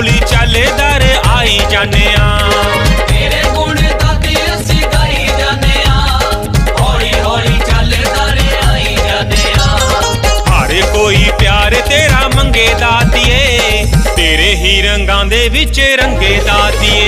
ਹੌਲੀ ਚੱਲਦਰ ਆਈ ਜਾਂਦੇ ਆ ਤੇਰੇ ਗੁਣ ਦਾਤੇ ਅਸੀਂ ਗਾਈ ਜਾਂਦੇ ਆ ਹੌਲੀ ਹੌਲੀ ਚੱਲਦਾ ਆਈ ਜਾਂਦੇ ਆ ਹਰ ਕੋਈ ਪਿਆਰ ਤੇਰਾ ਮੰਗੇ ਦਾਤੀਏ ਤੇਰੇ ਹੀ ਰੰਗਾਂ ਦੇ ਵਿੱਚ ਰੰਗੇ ਦਾਤੀਏ।